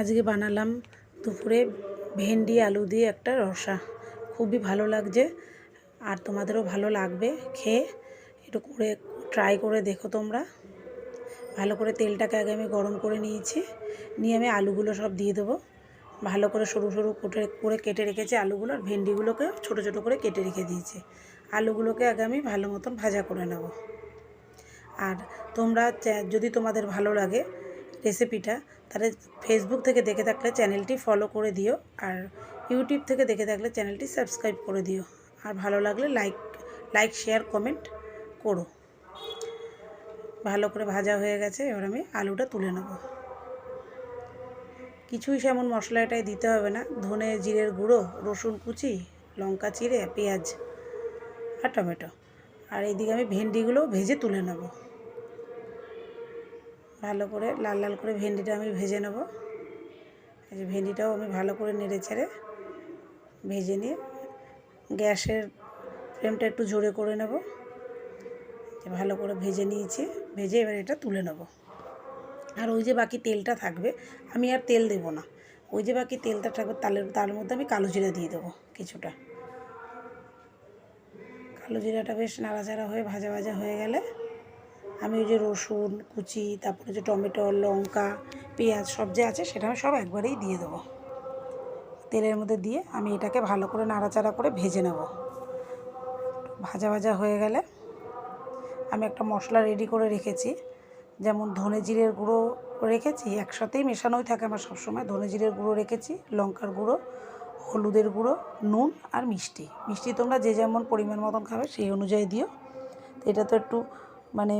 আজকে বানালাম দুপুরে ভেন্ডি, আলু দিয়ে একটা রসা। খুবই ভালো লাগছে আর তোমাদেরও ভালো লাগবে খেয়ে। একটু করে ট্রাই করে দেখো তোমরা। ভালো করে তেলটাকে আগে আমি গরম করে নিয়েছি। নিয়ে আমি আলুগুলো সব দিয়ে দেবো। ভালো করে সরু সরু কুটে করে কেটে রেখেছি আলুগুলো আর ভেন্ডিগুলোকে ছোটো ছোটো করে কেটে রেখে দিয়েছি। আলুগুলোকে আগে আমি ভালো মতন ভাজা করে নেব। আর তোমরা যদি তোমাদের ভালো লাগে রেসিপিটা তাহলে ফেসবুক থেকে দেখে থাকলে চ্যানেলটি ফলো করে দিও আর ইউটিউব থেকে দেখে থাকলে চ্যানেলটি সাবস্ক্রাইব করে দিও। আর ভালো লাগলে লাইক লাইক শেয়ার কমেন্ট করো। ভালো করে ভাজা হয়ে গেছে, এবার আমি আলুটা তুলে নেব। কিছুই সেমন মশলা এটাই দিতে হবে না, ধনে জিরের গুঁড়ো, রসুন কুচি, লঙ্কা চিড়ে, পেঁয়াজ আর টমেটো। আর এইদিকে আমি ভেন্ডিগুলো ভেজে তুলে নেব। ভালো করে, লাল লাল করে ভেন্ডিটা আমি ভেজে নেব। এই যে ভেন্ডিটাও আমি ভালো করে নেড়ে ছেড়ে ভেজে নিয়ে গ্যাসের ফ্লেমটা একটু জোরে করে নেব। ভালো করে ভেজে নিয়েছি, ভেজে এবার এটা তুলে নেব। আর ওই যে বাকি তেলটা থাকবে, আমি আর তেল দেবো না। ওই যে বাকি তেলটা থাকবে তালের তার মধ্যে আমি কালো জিরা দিয়ে দেবো কিছুটা। কালো জিরাটা বেশ নাড়াচাড়া হয়ে ভাজা ভাজা হয়ে গেলে আমি ওই যে রসুন, কুচি, তারপরে যে টমেটো, লঙ্কা, পেঁয়াজ সব যে আছে সেটা আমি সব একবারেই দিয়ে দেবো। তেলের মধ্যে দিয়ে আমি এটাকে ভালো করে নাড়াচাড়া করে ভেজে নেব। ভাজা ভাজা হয়ে গেলে আমি একটা মশলা রেডি করে রেখেছি। যেমন ধনে জিরের গুঁড়ো রেখেছি, একসাথেই মেশানোই থাকে আমার সবসময়। ধনে জিরের গুঁড়ো রেখেছি, লঙ্কার গুঁড়ো, হলুদের গুঁড়ো, নুন আর মিষ্টি। মিষ্টি তোমরা যে যেমন পরিমাণ মতন খাবে সেই অনুযায়ী দিও। এটা তো একটু মানে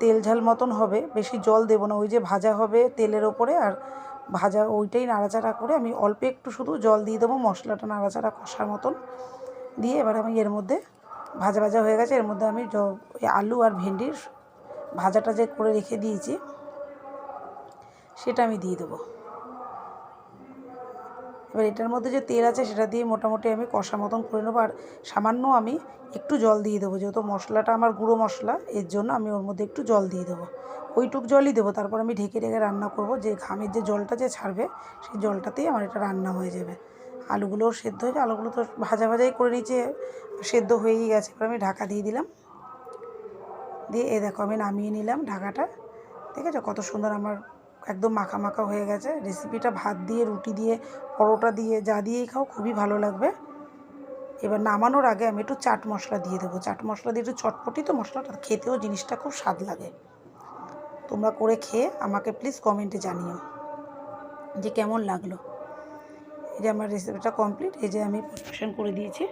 তেল ঝাল মতন হবে, বেশি জল দেবো না, ওই যে ভাজা হবে তেলের ওপরে আর ভাজা ওইটাই নাড়াচাড়া করে আমি অল্প একটু শুধু জল দিয়ে দেবো, মশলাটা নাড়াচাড়া কষার মতন দিয়ে এবার আমি এর মধ্যে ভাজা ভাজা হয়ে গেছে, এর মধ্যে আমি আলু আর ভেন্ডির ভাজাটা যে করে রেখে দিয়েছি, সেটা আমি দিয়ে দেবো। এবার এটার মধ্যে যে তেল আছে সেটা দিয়ে মোটামুটি আমি কষা মতন করে নেব। আর সামান্য আমি একটু জল দিয়ে দেবো, যেহেতু মশলাটা আমার গুঁড়ো মশলা, এর জন্য আমি ওর মধ্যে একটু জল দিয়ে দেবো। ওইটুক জলই দেবো, তারপর আমি ঢেকে ঢেকে রান্না করব। যে ঘামের যে জলটা যে ছাড়বে, সেই জলটাতেই আমার এটা রান্না হয়ে যাবে। আলুগুলোও সেদ্ধ হয়ে আলুগুলো তো ভাজা ভাজাই করে নিয়েছি, সেদ্ধ হয়েই গেছে। এবার আমি ঢাকা দিয়ে দিলাম। দিয়ে এ দেখো আমি নামিয়ে নিলাম ঢাকাটা। ঠিক আছে কত সুন্দর আমার একদম মাখা মাখা হয়ে গেছে। রেসিপিটা ভাত দিয়ে, রুটি দিয়ে, পরোটা দিয়ে, যা দিয়েই খাও, খুবই ভালো লাগবে। এবার নামানোর আগে আমি একটু চাট মশলা দিয়ে দেবো। চাট মশলা দিয়ে একটু চটপটি, তো মশলাটা খেতেও জিনিসটা খুব স্বাদ লাগে। তোমরা করে খেয়ে আমাকে প্লিজ কমেন্টে জানিও যে কেমন লাগল। এই যে আমার রেসিপিটা কমপ্লিট এই যে আমি পরিবেশন করে দিয়েছি।